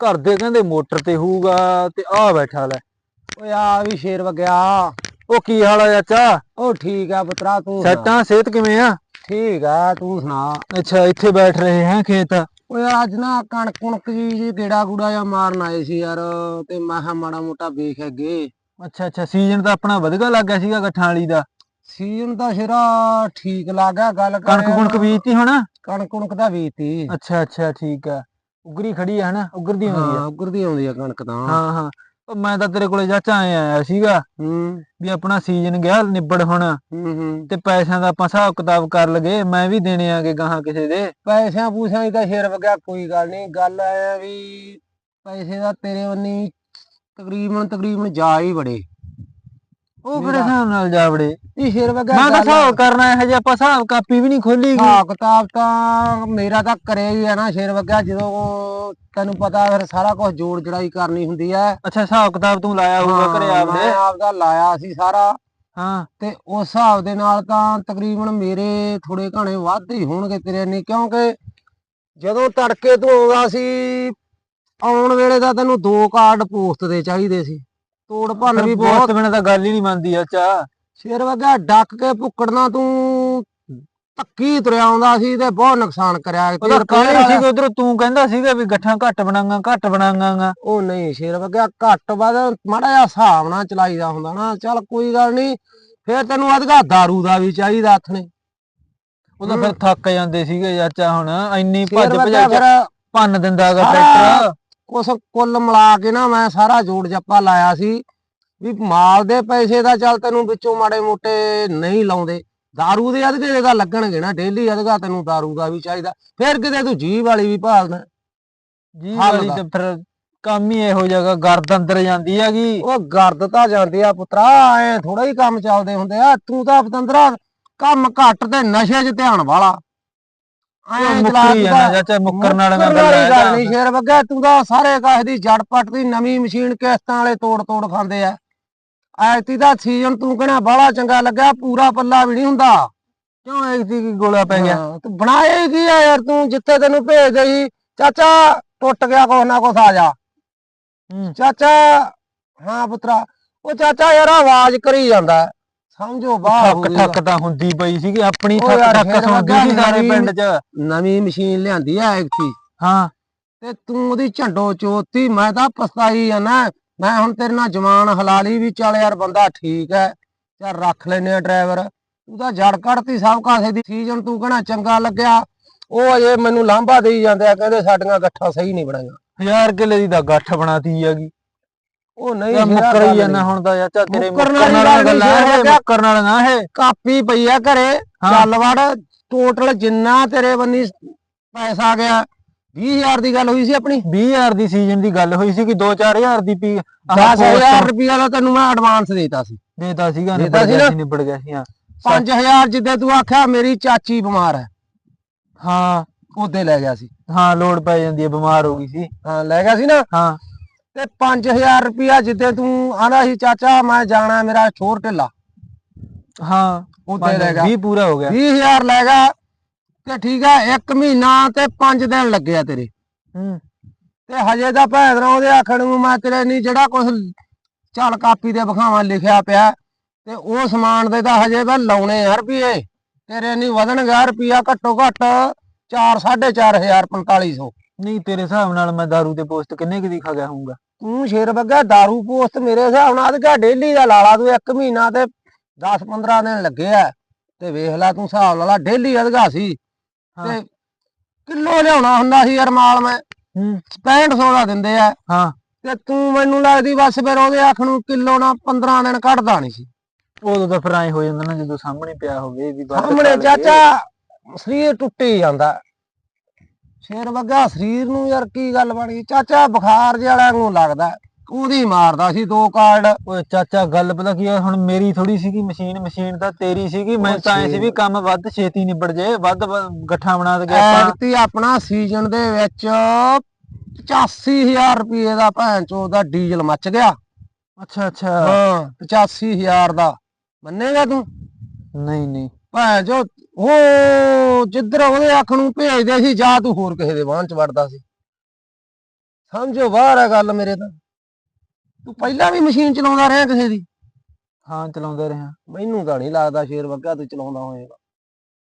ਘਰ ਦੇ ਕਹਿੰਦੇ ਮੋਟਰ ਤੇ ਹੋਊਗਾ ਤੇ ਆ ਬੈਠਾ ਲੈ। ਓਏ ਆ ਵੀ ਸ਼ੇਰ ਵਗਿਆ। ਉਹ ਕੀ ਹਾਲ ਆ ਚਾਚਾ? ਉਹ ਠੀਕ ਆ ਪੁੱਤਰਾ ਤੂੰ। ਸੱਟਾਂ ਸਿਹਤ ਕਿਵੇਂ ਆ? ਠੀਕ ਆ ਤੂੰ ਸੁਣਾ? ਅੱਛਾ ਇੱਥੇ ਬੈਠ ਰਹੇ ਹੈ ਖੇਤ? ਓਏ ਅੱਜ ਨਾ ਕਣਕ ਕੁਣਕ ਜੀ ਜੀ ਗੇੜਾ ਗੂੜਾ ਜਾਂ ਮਾਰਨ ਆਏ ਸੀ ਯਾਰ ਤੇ ਮੈਂ ਕਿਹਾ ਮਾੜਾ ਮੋਟਾ ਵੇਖ ਅੱਗੇ। ਅੱਛਾ ਅੱਛਾ ਸੀਜ਼ਨ ਤਾਂ ਆਪਣਾ ਵਧਗਾ ਲੱਗ ਗਿਆ ਸੀਗਾ ਗੱਠਾਂ ਵਾਲੀ ਦਾ। ਸੀਜ਼ਨ ਤਾਂ ਸ਼ੇਰਾ ਠੀਕ ਲੱਗਾ ਗੱਲ ਕਣਕ ਕੁਣਕ ਬੀਜਤੀ ਹੁਣ? ਕਣਕ ਕੁਣਕ ਦਾ ਵੀਤੀ ਅੱਛਾ ਅੱਛਾ ਠੀਕ ਆ। ਉਗਰੀ ਖੜੀ ਆ ਹਨਾ? ਉਗਰਦੀ ਹੁੰਦੀ ਹਾਂ ਉਗਰਦੀ ਆਉਂਦੀ ਆ ਕਣਕ ਤਾਂ। ਹਾਂ ਹਾਂ। ਉਹ ਮੈਂ ਤਾਂ ਤੇਰੇ ਕੋਲੇ ਚਾਚਾ ਆਏ ਆਇਆ ਸੀਗਾ ਹੂੰ। ਵੀ ਆਪਣਾ ਸੀਜ਼ਨ ਗਿਆ ਨਿਬੜ ਹੁਣ। ਹੂੰ ਹੂੰ। ਤੇ ਪੈਸਿਆਂ ਦਾ ਆਪਾਂ ਹਿਸਾਬ ਕਿਤਾਬ ਕਰ ਲਗੇ ਮੈਂ ਵੀ ਦੇਣੇ ਆਗੇ ਗਾਹਾਂ ਕਿਸੇ ਦੇ। ਪੈਸਿਆਂ ਪੂਸਿਆਂ ਦੀ ਤਾਂ ਸ਼ੇਰ ਵਗਿਆ ਕੋਈ ਗੱਲ ਨਹੀਂ ਗੱਲ ਐ ਆ ਵੀ ਪੈਸੇ ਦਾ ਤੇਰੇ ਵੰਨੀ ਤਕਰੀਬਨ ਤਕਰੀਬਨ ਜਾ ਹੀ ਬੜੇ ਉਹ ਕਿਹੜੇ ਹਿਸਾਬ ਨਾਲ ਜਾਵੜੇ? ਇਹ ਸ਼ੇਰ ਵਗਿਆ ਮੈਂ ਤਾਂ ਹਿਸਾਬ ਕਰਨਾ ਇਹ ਜੇ ਆਪਾਂ ਹਿਸਾਬ ਕਾਪੀ ਵੀ ਨਹੀਂ ਖੋਲੀ ਹਿਸਾਬ ਕਿਤਾਬ ਤਾਂ ਮੇਰਾ ਤਾਂ ਕਰਿਆ ਹੀ ਆ ਨਾ ਸ਼ੇਰ ਵਗਿਆ ਜਦੋਂ ਤੈਨੂੰ ਪਤਾ ਫਿਰ ਸਾਰਾ ਕੁਝ ਜੋੜ ਜੜਾਈ ਕਰਨੀ ਹੁੰਦੀ ਐ। ਅੱਛਾ ਹਿਸਾਬ ਕਿਤਾਬ ਤੂੰ ਲਾਇਆ ਹੋਊਗਾ ਘਰੇ ਹਾਂ, ਆਪਦੇ? ਮੈਂ ਆਪਦਾ ਲਾਇਆ ਸੀ ਸਾਰਾ। ਹਾਂ। ਤੇ ਉਸ ਹਿਸਾਬ ਦੇ ਨਾਲ ਤਾਂ ਤਕਰੀਬਨ ਮੇਰੇ ਥੋੜੇ ਘਣੇ ਵੱਧ ਹੀ ਹੋਣਗੇ ਤੇਰੇ ਨਹੀਂ ਕਿਉਂਕਿ ਜਦੋਂ ਤੜਕੇ ਤੂੰ ਆਉਂਦਾ ਸੀ ਆਉਣ ਵੇਲੇ ਦਾ ਤੈਨੂੰ ਦੋ ਕਾਰਡ ਪੋਸਟ ਦੇ ਚਾਹੀਦੇ ਸੀ। ਤੋੜ ਭੰਨ ਵੀ ਬਹੁਤ ਬਿਨਾਂ ਤਾਂ ਗੱਲ ਹੀ ਨਹੀਂ ਮੰਨਦੀ ਅੱਛਾ। ਸ਼ੇਰ ਵਗਾ ਡੱਕ ਕੇ ਭੁੱਕੜਨਾ ਤੂੰ ਧੱਕੀ ਤੁਰਿਆ ਆਉਂਦਾ ਸੀ ਤੇ ਬਹੁਤ ਨੁਕਸਾਨ ਕਰਿਆ ਤੇਰ ਕਾਹਲੀ ਸੀ ਉਧਰ ਤੂੰ ਕਹਿੰਦਾ ਸੀਗਾ ਵੀ ਗੱਠਾਂ ਘੱਟ ਬਣਾਂਗਾ ਘੱਟ ਬਣਾਂਗਾ ਉਹ ਨਹੀਂ ਸ਼ੇਰ ਵਗਾ ਘੱਟ ਵੱਧ ਮਾੜਾ ਜਿਹਾ ਹਿਸਾਬ ਨਾਲ ਚਲਾਈਦਾ ਹੁੰਦਾ ਨਾ ਚੱਲ ਕੋਈ ਗੱਲ ਨਹੀਂ ਫੇਰ ਤੈਨੂੰ ਅਧਗਾ दारू ਦਾ ਵੀ ਚਾਹੀਦਾ ਨੇ। ਉਹਦਾ ਫਿਰ ਥੱਕ ਜਾਂਦੇ ਸੀਗੇ ਚਾਚਾ ਹੁਣ ਇੰਨੀ ਭੱਜ ਵਗਾ ਭਜਾ ਫਿਰ ਭੰਨ ਦਿੰਦਾਗਾ ਟਰੈਕਟਰ ਉਸ ਕੁੱਲ ਮਿਲਾ ਕੇ ਨਾ ਮੈਂ ਸਾਰਾ ਜੋੜ ਜੱਪਾ ਲਾਇਆ ਸੀ ਵੀ ਮਾਲ ਦੇ ਪੈਸੇ ਦਾ ਚੱਲ ਤੈਨੂੰ ਵਿੱਚੋਂ ਮਾੜੇ ਮੋਟੇ ਨਹੀਂ ਲਾਉਂਦੇ दारू ਦੇ ਅਧਗੇ ਦਾ ਲੱਗਣਗੇ ਨਾ ਡੇਲੀ ਅਧਗਾ ਤੈਨੂੰ दारू ਦਾ ਵੀ ਚਾਹੀਦਾ ਫਿਰ ਕਿਤੇ ਤੂੰ ਜੀਭ ਵਾਲੀ ਵੀ ਭਾਲਦਾ ਜੀ ਹੱਲ ਵਾਲੀ ਦਾ। ਤੇ ਫਿਰ ਕੰਮ ਹੀ ਇਹੋ ਜਗਾ ਗਰਦ ਅੰਦਰ ਜਾਂਦੀ ਹੈਗੀ ਉਹ ਗਰਦ ਤਾਂ ਜਾਂਦੀ ਆ ਪੁੱਤਰਾ ਐ ਥੋੜਾ ਹੀ ਕੰਮ ਚੱਲਦੇ ਹੁੰਦੇ ਆ ਤੂੰ ਤਾਂ ਪਤੰਦਰਾ ਕੰਮ ਘੱਟ ਤੇ ਨਸ਼ੇ 'ਚ ਧਿਆਨ ਵਾਲਾ ਐਂ ਚਲਾ ਚਾਚਾ ਮੁੱਕਰਨ ਵਾਲੀਆਂ ਮੁੱਕਰਨ ਗੱਲਾਂ ਵਾਲੀ ਗੱਲ ਹੈਗਾ। ਨਹੀਂ ਸ਼ੇਰ ਵੱਗਾ ਤੂੰ ਤਾਂ ਸਾਰੇ ਕਾਹ ਦੀ ਜੜ ਪੱਟ ਦੀ ਨਵੀਂ ਮਸ਼ੀਨ ਕਿਸ਼ਤਾਂ ਵਾਲੇ ਤੋੜ ਤੋੜ ਖਾਂਦੇ ਆ ਐਤੀ ਦਾ ਸੀਜ਼ਨ ਤੂੰ ਕਹਿਣਾ ਬਾਹਲਾ ਚੰਗਾ ਲੱਗਾ ਪੂਰਾ ਪੱਲਾ ਵੀ ਨਹੀਂ ਹੁੰਦਾ ਕਿਉਂ ਕੀ ਗੋਲਾ ਪੈ ਗਿਆ ਹਾਂ, ਤੂੰ ਬਣਾਏ ਕੀ ਆ ਯਾਰ ਤੂੰ ਜਿੱਥੇ ਤੈਨੂੰ ਭੇਜਦੇ ਸੀ ਚਾਚਾ ਟੁੱਟ ਗਿਆ ਕੁਛ ਨਾ ਕੁਛ ਆ ਜਾ ਹੂੰ। ਚਾਚਾ ਹਾਂ ਪੁੱਤਰਾ ਉਹ ਚਾਚਾ ਯਾਰ ਆਵਾਜ਼ ਕਰੀ ਜਾਂਦਾ। ਸਮਝੋ ਬਾਹਰ ਠੱਕ ਠੱਕ ਤਾਂ ਹੁੰਦੀ ਪਈ ਸੀਗੀ ਆਪਣੀ ਠੱਕ ਠੱਕ ਸੁਣਦੀ ਸੀ ਸਾਰੇ ਪਿੰਡ 'ਚ। ਨਵੀਂ ਮਸ਼ੀਨ ਲਿਆਂਦੀ ਆ ਐਕਟੀ ਹਾਂ। ਤੇ ਤੂੰ ਉਹਦੀ ਝੰਡੋ ਚੋਤੀ ਮੈਂ ਤਾਂ ਪਛਤਾਈ ਆ ਨਾ। ਮੈਂ ਹੁਣ ਤੇਰੇ ਨਾਲ ਜਮਾਨ ਹਲਾਲੀ ਵੀ ਚੱਲ ਯਾਰ ਬੰਦਾ ਠੀਕ ਹੈ। ਚੱਲ ਰੱਖ ਲੈਨੇ ਆ ਡਰਾਈਵਰ। ਤੂੰ ਤਾਂ ਜੜ ਕੱਢਤੀ ਸਭ ਕਾਸੇ ਦੀ। ਸੀਜ਼ਨ ਤੂੰ ਕਹਣਾ ਚੰਗਾ ਲੱਗਿਆ। ਉਹ ਅਜੇ ਮੈਨੂੰ ਲਾਂਭਾ ਦੇਈ ਜਾਂਦੇ ਆ ਕਹਿੰਦੇ ਸਾਡੀਆਂ ਗੱਠਾਂ ਸਹੀ ਨਹੀਂ ਬਣਾਈਆਂ ਹਜ਼ਾਰ ਕਿੱਲੇ ਦੀ ਤਾਂ ਗੱਠ ਬਣਾਤੀ ਹੈਗੀ। ਉਹ ਨਹੀਂ ਯਾਰ ਮੁੱਕਰ ਹੀ ਜਾਂਦਾ ਨਹੀਂ। ਹੁਣ ਤਾਂ ਚਾਚਾ ਤੇਰੇ ਮੁੱਕਰਨ ਵਾਲੀ ਗੱਲ ਸ਼ੇਰਾ ਮੁੱਕਰਨ ਵਾਲੀਆਂ ਇਹ ਕਾਪੀ ਪਈ ਆ ਘਰੇ ਹਾਂ। ਚੱਲ ਵੜ ਟੋਟਲ ਜਿੰਨਾ ਤੇਰੇ ਬੰਨੀ ਪੈਸਾ ਆ ਗਿਆ 20000 ਦੀ ਗੱਲ ਹੋਈ ਸੀ ਆਪਣੀ। 20000 ਦੀ ਸੀਜ਼ਨ ਦੀ ਗੱਲ ਹੋਈ ਸੀ ਕਿ 2-4000 ਦੀ ਪੀ 10000 ਰੁਪਇਆ ਦਾ ਤੈਨੂੰ ਮੈਂ ਐਡਵਾਂਸ ਦੇਤਾ ਸੀ। ਦੇਤਾ ਸੀਗਾ ਦੇਤਾ ਸੀ ਨਾ? ਨਿਬੜ ਗਿਆ ਸੀ ਹਾਂ। 5000 ਜਿੱਦੇ ਤੂੰ ਆਖਿਆ ਮੇਰੀ ਚਾਚੀ ਬਿਮਾਰ ਹੈ। ਹਾਂ। ਉਹਦੇ ਲੈ ਗਿਆ ਸੀ। ਹਾਂ ਲੋੜ ਪੈ ਜਾਂਦੀ ਹੈ ਬਿਮਾਰ ਹੋ ਗਈ ਸੀ। ਹਾਂ ਲੈ ਗਿਆ ਸੀ ਨਾ। ਹਾਂ। ਤੇ 5000 ਰੁਪਇਆ ਜਿੱਦੇ ਤੂੰ ਆਂਦਾ ਸੀ ਚਾਚਾ ਮੈਂ ਜਾਣਾ ਮੇਰਾ ਛੋਰ ਢਿੱਲਾ। ਹਾਂ ਉਹਦੇ ਲੈ ਗਿਆ। 20 ਪੂਰਾ ਹੋ ਗਿਆ। 20000 ਲੈ ਗਿਆ ਤੇ ਠੀਕ ਹੈ 1 ਮਹੀਨਾ ਤੇ 5 ਦਿਨ ਲੱਗਿਆ ਤੇਰੇ। ਹੂੰ। ਤੇ ਹਜੇ ਤਾਂ ਭੈਣ ਉਹਦੇ ਆਖਣ ਨੂੰ ਮੈਂ ਤੇਰੇ ਨਹੀਂ ਜਿਹੜਾ ਕੁਝ ਚੱਲ ਕਾਪੀ ਦੇ ਵਿਖਾਵਾਂ ਲਿਖਿਆ ਪਿਆ ਤੇ ਉਹ ਸਮਾਨ ਦੇ ਤਾਂ ਹਜੇ ਤਾਂ ਲਾਉਣੇ ਆ ਰੁਪਏ ਤੇਰੇ ਨਹੀਂ ਵਧਣਗਾ ਰੁਪਿਆ ਘੱਟੋ ਘੱਟ 4 4500 4500 ਨਹੀਂ ਤੇਰੇ ਹਿਸਾਬ ਨਾਲ ਮੈਂ दारू ਤੇ ਪੋਸਟ ਕਿੰਨੇ ਕੁ ਦੀ ਖਾ ਗਿਆ ਹੋਊਗਾ ਤੂੰ ਸ਼ੇਰ ਬੱਗਾ दारू ਪੋਸਟ ਮੇਰੇ ਹਿਸਾਬ ਨਾਲ ਅਧਗਾ ਡੇਲੀ ਦਾ ਲਾਲਾ ਤੂੰ ਇੱਕ ਮਹੀਨਾ ਤੇ 10 15 ਦਿਨ ਲੱਗੇ ਆ ਤੇ ਵੇਖ ਲੈ ਤੂੰ ਹਿਸਾਬ ਲਾ ਲਾ ਡੇਲੀ ਅਧਗਾ ਸੀ ਹਾਂ। ਤੇ ਕਿਲੋ ਲਿਆਉਣਾ ਹੁੰਦਾ ਸੀ ਯਾਰ ਮਾਲ ਮੈਂ ਹੂੰ 6500 ਦਾ ਦਿੰਦੇ ਆ ਹਾਂ ਤੇ ਤੂੰ ਮੈਨੂੰ ਲੱਗਦੀ ਬਸ ਫਿਰ ਉਹਦੇ ਆਖ ਨੂੰ ਕਿਲੋ ਨਾ 15 ਦਿਨ ਕੱਢਦਾ ਨਹੀਂ ਸੀ ਉਦੋਂ ਤਾਂ ਫਿਰ ਐ ਹੋ ਜਾਂਦਾ ਨਾ ਜਦੋਂ ਸਾਹਮਣੇ ਪਿਆ ਹੋਵੇ ਵੀ ਵੱਧ ਸਾਹਮਣੇ ਖਾ ਲਈਏ। ਚਾਚਾ ਸਰੀਰ ਟੁੱਟੀ ਜਾਂਦਾ ਸ਼ੇਰ ਵੱਗਾ ਸਰੀਰ ਨੂੰ ਯਾਰ ਕੀ ਗੱਲ ਬਣ ਗਈ? ਚਾਚਾ ਬੁਖਾਰ ਜਿਹਾ ਵਾਲਾ ਨੂੰ ਲੱਗਦਾ ਉਹਦੀ ਮਾਰਦਾ ਸੀ ਦੋ ਕਾਰਡ। ਓਏ ਚਾਚਾ ਗੱਲ ਪਤਾ ਕੀ ਆ ਹੁਣ ਮੇਰੀ ਥੋੜੀ ਸੀਗੀ ਮਸ਼ੀਨ ਮਸ਼ੀਨ ਤਾਂ ਤੇਰੀ ਸੀਗੀ। ਮੈਂ ਤਾਂ ਐ ਸੀ ਵੀ ਕੰਮ ਵੱਧ ਛੇਤੀ ਨਿਬੜ ਜੇ ਵੱਧ ਵ- ਗੱਠਾਂ ਬਣਾ ਦਗੇ ਆਪਾਂ ਐਗਤੀ ਆਪਣਾ ਸੀਜ਼ਨ ਦੇ ਵਿੱਚ 85000 ਰੁਪਏ ਦਾ ਭੈਣ ਚੋ ਦਾ ਡੀਜ਼ਲ ਮੱਚ ਗਿਆ। ਅੱਛਾ ਅੱਛਾ। ਹਾਂ 85000 ਦਾ। ਮੰਨੇਗਾ ਤੂੰ? ਨਹੀਂ ਨਹੀਂ। ਭੈਣ ਉਹ ਜਿੱਧਰ ਉਹਦੇ ਅੱਖ ਨੂੰ ਭੇਜਦੇ ਸੀ ਜਾਂ ਤੂੰ ਹੋਰ ਕਿਸੇ ਦੇ ਵਾਹਨ ਚ ਵੜਦਾ ਸੀ। ਸਮਝੋ ਬਾਹਰ ਆ ਗੱਲ ਮੇਰੇ ਤਾਂ। ਤੂੰ ਪਹਿਲਾਂ ਵੀ ਮਸ਼ੀਨ ਚਲਾਉਂਦਾ ਰਿਹਾ ਕਿਸੇ ਦੀ? ਹਾਂ ਚਲਾਉਂਦਾ ਰਿਹਾ। ਮੈਨੂੰ ਤਾਂ ਨਹੀਂ ਲੱਗਦਾ ਸ਼ੇਰ ਵਰਗਾ ਤੂੰ ਚਲਾਉਂਦਾ ਹੋਏਗਾ।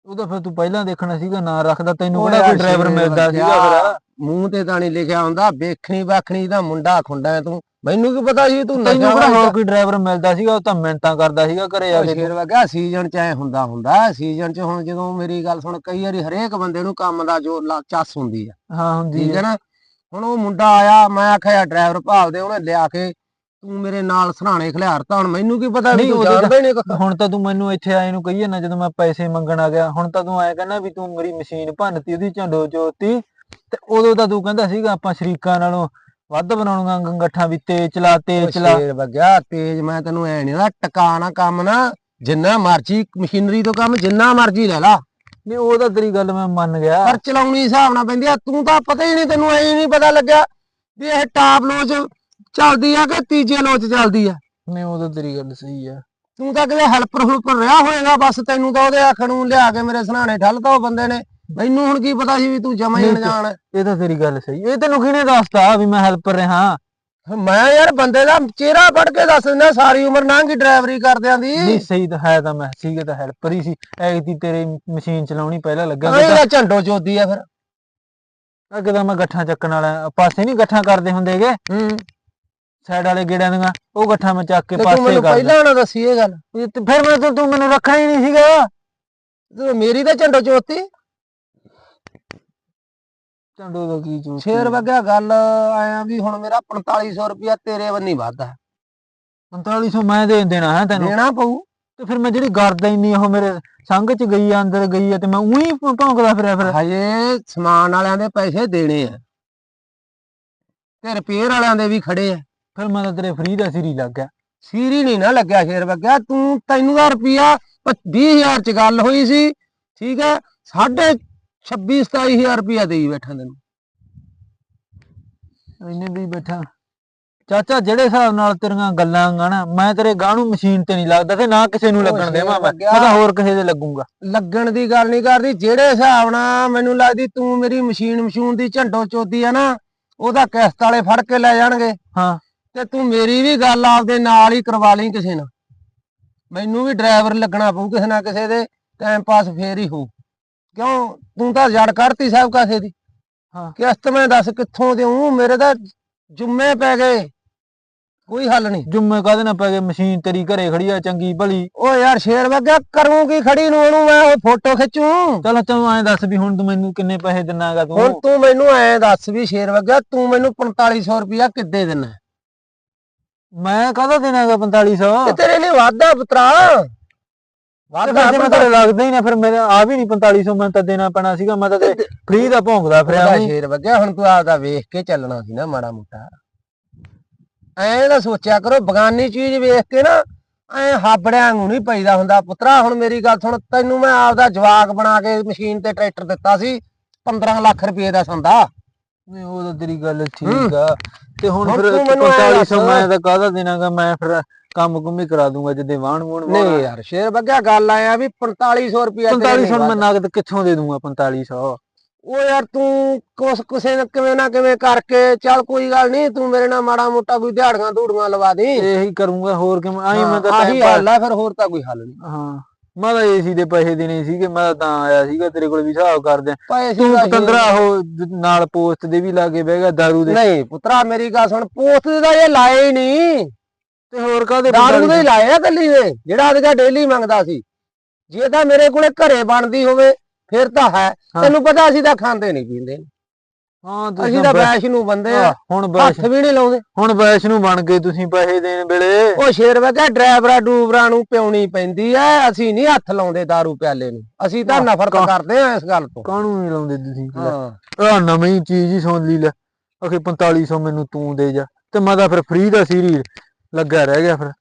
ਉਹ ਤਾਂ ਫਿਰ ਤੂੰ ਪਹਿਲਾਂ ਦੇਖਣਾ ਸੀਗਾ ਨਾ ਰੱਖਦਾ ਤੈਨੂੰ ਕਿਹੜਾ ਕੋਈ ਡਰਾਈਵਰ ਮਿਲਦਾ ਸੀਗਾ। ਫਿਰ। ਮੂੰਹ ਤੇ ਤਾਂ ਨਹੀਂ ਲਿਖਿਆ ਹੁੰਦਾ ਵੇਖਣੀ ਵਾਖਣੀ ਦਾ ਮੁੰਡਾ ਖੁੰਡਾ ਹੈ ਤੂੰ। ਮੈਨੂੰ ਕੀ ਪਤਾ ਸੀ ਤੂੰ ਤੈਨੂੰ ਨਸ਼ਾ ਕਿਹੜਾ ਹੋਰ ਕੋਈ ਡਰਾਈਵਰ ਮਿਲਦਾ ਸੀਗਾ ਉਹ ਤਾਂ ਮਿਹਨਤਾਂ ਕਰਦਾ ਸੀਗਾ ਘਰੇ ਆ ਕੇ ਸ਼ੇਰ ਵਰਗਾ ਸੀਜ਼ਨ ਚ ਐ ਹੁੰਦਾ ਹੁੰਦਾ। ਸੀਜ਼ਨ ਚ ਹੁਣ ਜਦੋਂ ਮੇਰੀ ਗੱਲ ਸੁਣ ਕਈ ਵਾਰੀ ਹਰੇਕ ਬੰਦੇ ਨੂੰ ਕੰਮ ਦਾ ਜੋ ਲਾ- ਚੱਸ ਹੁੰਦੀ ਆ। ਹਾਂ ਹੁੰਦੀ ਠੀਕ ਹੈ ਨਾ? ਹੁਣ ਉਹ ਮੁੰਡਾ ਆਇਆ ਮੈਂ ਆਖਿਆ ਡਰਾਈਵਰ ਭਾਲਦੇ ਉਹਨੇ ਲਿਆ ਕੇ ਤੂੰ ਮੇਰੇ ਨਾਲ ਸਰਾਣੇ ਖਿਲਾਰਤਾ ਹੁਣ ਮੈਨੂੰ ਕੀ ਪਤਾ ਵੀ ਨਹੀਂ, ਤੂੰ ਉਹਦੇ ਤਾਂ- ਜਾਣਦਾ ਹੀ ਨਹੀਂ ਕੁਛ। ਹੁਣ ਤਾਂ ਤੂੰ ਮੈਨੂੰ ਇੱਥੇ ਆਏ ਨੂੰ ਕਹੀਏ ਨਾ ਜਦੋਂ ਮੈਂ ਪੈਸੇ ਮੰਗਣ ਆ ਗਿਆ। ਹੁਣ ਤਾਂ ਤੂੰ ਐ ਕਹਿੰਦਾ ਵੀ ਤੂੰ ਮੇਰੀ ਮਸ਼ੀਨ ਭੰਨਤੀ ਉਹਦੀ ਝੰਡੋ ਚੋਤੀ ਤੇ ਉਦੋਂ ਤਾਂ ਤੂੰ ਕਹਿੰਦਾ ਸੀਗਾ ਆਪਾਂ ਸ਼ਰੀਕਾਂ ਨਾਲੋਂ ਵੱਧ ਬਣਾਉਣੀਆਂ ਗੰਗੱਠਾਂ ਵੀ ਤੇਜ਼ ਚਲਾ ਤੇਜ਼ ਚਲਾ ਸ਼ੇਰ ਵਗਿਆ ਤੇਜ ਮੈਂ ਤੈਨੂੰ ਐ ਨਹੀਂ ਨਾ ਟਕਾ ਨਾ ਕੰਮ ਨਾ ਜਿੰਨਾ ਮਰਜ਼ੀ ਮਸ਼ੀਨਰੀ ਤੋਂ ਕੰਮ ਜਿੰਨਾ ਮਰਜ਼ੀ ਲੈ ਲਾ। ਨਹੀਂ ਉਹ ਤਾਂ ਤੇਰੀ ਗੱਲ ਮੈਂ ਮੰਨ ਗਿਆ। ਪਰ ਚਲਾਉਣੀ ਹਿਸਾਬ ਨਾਲ ਪੈਂਦੀ ਆ ਤੂੰ ਤਾਂ ਪਤਾ ਹੀ ਨਹੀਂ ਤੈਨੂੰ ਐ ਨਹੀਂ ਪਤਾ ਲੱਗਿਆ ਵੀ ਇਹ ਟਾਪ ਲੋਚ ਚੱਲਦੀ ਆ ਕਿ ਤੀਜੇ ਲੋਚ ਚੱਲਦੀ ਆ। ਨਹੀਂ ਉਹ ਤਾਂ ਤੇਰੀ ਗੱਲ ਸਹੀ ਆ। ਤੂੰ ਤਾਂ ਕਿਤੇ ਹੈਲਪਰ ਹੁਲਪਰ ਰਿਹਾ ਹੋਏਗਾ ਬਸ ਤੈਨੂੰ ਤਾਂ ਉਹਦੇ ਆਖਣ ਨੂੰ ਲਿਆ ਕੇ ਮੇਰੇ ਸਰਾਣੇ ਠੱਲਤਾ ਉਹ ਬੰਦੇ ਨੇ। ਮੈਨੂੰ ਹੁਣ ਕੀ ਪਤਾ ਸੀ ਵੀ ਤੂੰ ਜਮਾ ਹੀ ਅਣਜਾਣ ਹੈ? ਇਹ ਤਾਂ ਤੇਰੀ ਗੱਲ ਸਹੀ ਇਹ ਤੈਨੂੰ ਕਿਹਨੇ ਦੱਸਤਾ ਵੀ ਮੈਂ ਹੈਲਪਰ ਰਿਹਾ? ਮੈਂ ਯਾਰ ਬੰਦੇ ਦਾ ਚਿਹਰਾ ਪੜ ਕੇ ਦੱਸ ਦਿੰਦਾ ਸਾਰੀ ਉਮਰ ਲੰਘੀ ਡਰਾਈਵਰੀ ਕਰਦਿਆਂ ਦੀ। ਨਹੀਂ ਸਹੀ ਤਾਂ ਹੈ ਤਾਂ ਮੈਂ ਸੀਗਾ ਤਾਂ ਹੈਲਪਰ ਹੀ ਸੀ। ਐਤੀ ਤੇਰੇ ਮਸ਼ੀਨ ਚਲਾਉਣੀ ਪਹਿਲਾਂ ਲੱਗਾ ਆਹ ਇਹਦਾ ਝੰਡੋ ਚੋਦੀ ਆ ਫਿਰ। ਅੱਗੇ ਤਾਂ ਮੈਂ ਗੱਠਾਂ ਚੱਕਣ ਵਾਲਾ ਪਾਸੇ ਨਹੀਂ ਗੱਠਾਂ ਕਰਦੇ ਹੁੰਦੇਗੇ ਹੂੰ। ਸਾਈਡ ਵਾਲੇ ਗੇੜਿਆਂ ਦੀਆਂ ਉਹ ਗੱਠਾਂ ਮੈਂ ਚੱਕ ਕੇ ਤੇ ਤੂੰ ਪਾਸੇ ਮੈਨੂੰ ਕਰਦਾ ਪਹਿਲਾਂ ਨਾ ਦੱਸੀ ਇਹ ਗੱਲ। ਤੇ ਫਿਰ ਮੈਂ ਤੂੰ- ਤੂੰ ਮੈਨੂੰ ਰੱਖਣਾ ਹੀ ਨਹੀਂ ਸੀਗਾ। ਤੇ ਮੇਰੀ ਤਾਂ ਝੰਡੋ ਚੋਤੀ। ਚੰਡੋ ਦਾ ਕੀ ਚੂਸ ਸ਼ੇਰ ਵਗਿਆ ਗੱਲ ਆਇਆ ਵੀ ਹੁਣ ਮੇਰਾ 4500 ਰੁਪਇਆ ਤੇਰੇ ਬੰਨੀ ਵੱਧਦਾ। 4500 ਮੈਂ ਦੇ ਦੇਣਾ ਹੈ ਤੈਨੂੰ। ਦੇਣਾ ਪਊ। ਤੇ ਫਿਰ ਮੈਂ ਜਿਹੜੀ ਗਰਦਾ ਇੰਨੀ ਉਹ ਮੇਰੇ ਸੰਗ ਚ ਗਈ ਆ ਅੰਦਰ ਗਈ ਆ ਤੇ ਮੈਂ ਉਹੀ ਭੌਂਕਦਾ ਫਿਰਿਆ ਫਿਰ। ਹਜੇ ਸਮਾਨ ਵਾਲਿਆਂ ਦੇ ਪੈਸੇ ਦੇਣੇ ਆ। ਤੇ ਰਿਪੇਅਰ ਵਾਲਿਆਂ ਦੇ ਵੀ ਖੜੇ ਆ। ਫਿਰ ਮੈਂ ਤਾਂ ਤੇਰੇ ਫਰੀ ਦਾ ਸਿਰੀ ਲੱਗ ਗਿਆ। ਸੀਰੀ ਨਹੀਂ ਨਾ ਲੱਗਿਆ ਸ਼ੇਰ ਵਗਿਆ। ਤੂੰ ਤੈਨੂੰ ਦਾ ਰੁਪਿਆ 20000 ਚ ਗੱਲ ਹੋਈ ਸੀ। ਠੀਕ ਹੈ ਸਾਢੇ 26 27000 ਰੁਪਿਆ ਦੇਈ ਬੈਠਾ ਤੈਨੂੰ। ਇੰਨੇ ਵੀ ਬੈਠਾ। ਚਾਚਾ ਜਿਹੜੇ ਹਿਸਾਬ ਨਾਲ ਤੇਰੀਆਂ ਗੱਲਾਂ ਗਾ ਨਾ ਮੈਂ ਤੇਰੇ ਗਾਹ ਨੂੰ ਮਸ਼ੀਨ ਤੇ ਨਹੀਂ ਲੱਗਦਾ ਤੇ ਨਾ ਕਿਸੇ ਨੂੰ ਲੱਗਣ ਦੇਵਾਂ ਮੈਂ। ਮੈਂ ਤਾਂ ਹੋਰ ਕਿਸੇ ਦੇ ਲੱਗੂਗਾ। ਲੱਗਣ ਦੀ ਗੱਲ ਨਹੀਂ ਕਰਦੀ ਜਿਹੜੇ ਹਿਸਾਬ ਨਾਲ ਮੈਨੂੰ ਲੱਗਦੀ ਤੂੰ ਮੇਰੀ ਮਸ਼ੀਨ ਮਸ਼ੂਨ ਦੀ ਝੰਡੋ ਚੋਦੀ ਆ ਨਾ ਉਹਦਾ ਕਿਸ਼ਤ ਵਾਲੇ ਫੜ ਕੇ ਲੈ ਜਾਣਗੇ। ਹਾਂ। ਤੇ ਤੂੰ ਮੇਰੀ ਵੀ ਗੱਲ ਆਪਦੇ ਨਾਲ ਹੀ ਕਰਵਾ ਲਈ ਕਿਸੇ ਨਾਲ। ਮੈਨੂੰ ਵੀ ਡਰਾਈਵਰ ਲੱਗਣਾ ਪਊ ਕਿਸੇ ਨਾ ਕਿਸੇ ਦੇ ਟਾਈਮ ਪਾਸ ਫੇਰ ਹੀ ਹੋਊ। ਕਿਉਂ? ਤੂੰ ਤਾਂ ਜੜ ਕੱਢਤੀ ਸਭ ਕਾਸੇ ਦੀ। ਹਾਂ। ਕਿਸ਼ਤ ਮੈਂ ਦੱਸ ਕਿੱਥੋਂ ਦੇਉਂ ਮੇਰੇ ਤਾਂ ਜੁੰਮੇ ਪੈ ਗਏ। ਕੋਈ ਹੱਲ ਨਹੀਂ। ਜੁੰਮੇ ਕਾਹਦੇ ਨਾਲ ਪੈ ਗਏ? ਮਸ਼ੀਨ ਤੇਰੀ ਘਰੇ ਖੜੀ ਆ ਚੰਗੀ ਭਲੀ। ਓ ਯਾਰ ਸ਼ੇਰ ਵਗਾ ਕਰੂੰਗੀ ਖੜੀ ਨੂੰ? ਉਹਨੂੰ ਮੈਂ ਉਹ ਫੋਟੋ ਖਿੱਚੂੰ। ਚਲ ਤੈਨੂੰ ਐਂ ਦੱਸ ਵੀ ਹੁਣ ਤੂੰ ਮੈਨੂੰ ਕਿੰਨੇ ਪੈਸੇ ਦਿਨਾਗਾ ਹੁਣ ਤੂੰ ਤੂੰ ਮੈਨੂੰ ਐਂ ਦੱਸ ਵੀ ਸ਼ੇਰ ਵਗਾ ਤੂੰ ਮੈਨੂੰ 4500 ਰੁਪਇਆ ਕਿੱਦੇ ਦੇਣਾ ਮੈਂ ਕਾਹਦਾ ਦੇਣਾਗਾ 4500 ਤੇ ਤੇਰੇ ਲਈ ਵਾਧਾ ਪੁੱਤਰਾ। ਫਿਰ ਮੈਂ ਲੱਗਦਾ ਹੀ ਨਾ ਫਿਰ ਮੇਰਾ ਆ ਵੀ ਨਹੀਂ 4500 ਮੈਂ ਤਾਂ ਦੇਣਾ ਪੈਣਾ ਸੀਗਾ ਮੈਂ ਤਾਂ ਫ੍ਰੀ ਦਾ ਭੌਂਕਦਾ ਫਿਰਿਆ ਵੀ ਸ਼ੇਰ ਵਗਿਆ ਹੁਣ ਤੂੰ ਆਪਦਾ ਵੇਖ ਕੇ ਚੱਲਣਾ ਸੀ ਨਾ ਮਾੜਾ ਮੋਟਾ। ਐਂ ਤਾਂ ਸੋਚਿਆ ਕਰੋ ਬਗਾਨੀ ਚੀਜ਼ ਵੇਖ ਕੇ ਨਾ ਐਂ ਹਾਬੜਿਆਂ ਵਾਂਗੂ ਨਹੀਂ ਪਈਦਾ ਹੁੰਦਾ। ਪੁੱਤਰਾ ਹੁਣ ਮੇਰੀ ਗੱਲ ਸੁਣ ਤੈਨੂੰ ਮੈਂ ਆਪਦਾ ਜਵਾਕ ਬਣਾ ਕੇ ਮਸ਼ੀਨ ਤੇ ਟਰੈਕਟਰ ਦਿੱਤਾ ਸੀ 15 ਲੱਖ ਰੁਪਏ ਦਾ ਸੰਦਾ। ਨਹੀਂ ਉਹ ਤਾਂ ਤੇਰੀ ਗੱਲ ਠੀਕ ਆ। ਤੇ ਹੁਣ ਫਿਰ ਤੂੰ ਮੈਨੂੰ ਐਂ 4500 ਦੱਸ। ਮੈਂ ਤਾਂ ਕਾਹਦਾ ਦੇਣਾਗਾ? ਮੈਂ ਫਿਰ ਕੰਮ ਕੁੰਮ ਹੀ ਕਰਾ ਦੂੰਗਾ ਜਿੱਦੇ ਵਾਹਣ ਵੂਣ ਨਹੀਂ ਯਾਰ ਸ਼ੇਰ ਵਗਿਆ ਗੱਲ ਆਇਆ ਵੀ 4500 ਰੁਪਏ 4500 ਮੈਂ ਨਗਦ ਕਿੱਥੋਂ ਦੇ ਦੂੰਗਾ 4500 ਉਹ ਯਾਰ ਤੂੰ ਕੁਸ ਕਿਸੇ ਨਾ ਕਿਵੇਂ ਨਾ ਕਿਵੇਂ ਕਰਕੇ ਚੱਲ ਕੋਈ ਗੱਲ ਨਹੀਂ ਤੂੰ ਮੇਰੇ ਨਾਲ ਮਾੜਾ ਮੋਟਾ ਕੋਈ ਦਿਹਾੜੀਆਂ ਧੂੜੀਆਂ ਲਵਾ ਦੇ। ਇਹੀ ਕਰੂੰਗਾ ਹੋਰ ਕਿਵੇਂ? ਆਈ ਮੈਂ ਤਾਂ ਆਹੀ ਹੱਲ ਆ ਫਿਰ ਹੋਰ ਤਾਂ ਕੋਈ ਹੱਲ ਨਹੀਂ। ਹਾਂ ਮੈਂ ਤਾਂ ਏਸੀ ਦੇ ਪੈਸੇ ਦੇਣੇ ਸੀਗੇ ਮੈਂ ਤਾਂ ਆਇਆ ਸੀਗਾ ਤੇਰੇ ਕੋਲ ਵੀ ਹਿਸਾਬ ਕਰਦੇ ਤੂੰ ਪਤੰਦਰਾ ਉਹ ਨਾਲ ਪੋਸਟ ਦੇ ਵੀ ਲਾਗੇ ਬਹਿ ਗਿਆ ਦਾਰੂ ਦੇ। ਨਹੀਂ ਪੁੱਤਰਾ ਮੇਰੀ ਗੱਲ ਸੁਣ ਪੋਸਟ ਦਾ ਇਹ ਲਾਏ ਹੀ ਨਹੀਂ। ਤੇ ਹੋਰ ਕਾਹਦੇ ਦਾਰੂ ਦੇ? ਹੀ ਲਾਏ ਆ ਕੱਲੀ ਦੇ ਜਿਹੜਾ ਅਦਗਾ ਡੇਲੀ ਮੰਗਦਾ ਸੀ। ਜੇ ਤਾਂ ਮੇਰੇ ਕੋਲੇ ਘਰੇ ਬਣਦੀ ਹੋਵੇ ਫਿਰ ਤਾਂ ਹੈ। ਤੈਨੂੰ ਪਤਾ ਅਸੀਂ ਤਾਂ ਖਾਂਦੇ ਨਹੀਂ ਪੀਂਦੇ। ਹਾਂ ਤੁਸੀਂ ਤਾਂ ਬੈਸ਼ ਨੂੰ ਬੰਦੇ ਆ। ਹੁਣ ਬੈਸ਼ ਹੱਥ ਵੀ ਨਹੀਂ ਲਾਉਂਦੇ। ਹੁਣ ਬੈਸ਼ ਨੂੰ ਬਣ ਗਏ ਤੁਸੀਂ ਪੈਸੇ ਦੇਣ ਵੇਲੇ। ਉਹ ਸ਼ੇਰ ਵਗਾ ਡਰਾਈਵਰਾਂ ਡੂਬਰਾਂ ਨੂੰ ਪਿਉਣੀ ਪੈਂਦੀ ਐ ਅਸੀਂ ਨਹੀਂ ਹੱਥ ਲਾਉਂਦੇ ਦਾਰੂ ਪਿਆਲੇ ਨੂੰ। ਅਸੀਂ ਤਾਂ ਨਫ਼ਰਤ ਕਾ- ਕਰਦੇ ਆ ਇਸ ਗੱਲ ਤੋਂ। ਕਾਹਨੂੰ ਨਹੀਂ ਲਾਉਂਦੇ ਤੁਸੀਂ? ਹਾਂ। ਆ ਨਵੀਂ ਚੀਜ਼ ਹੀ ਸੁਣ ਲਈ ਲੈ। ਅਖੇ 4500 ਮੈਨੂੰ ਤੂੰ ਦੇ ਜਾ। ਤੇ ਮੈਂ ਤਾਂ ਫਿਰ ਫ੍ਰੀ ਦਾ ਸੀਰੀ ਲੱਗਾ ਰਹਿ ਗਿਆ ਫਿਰ।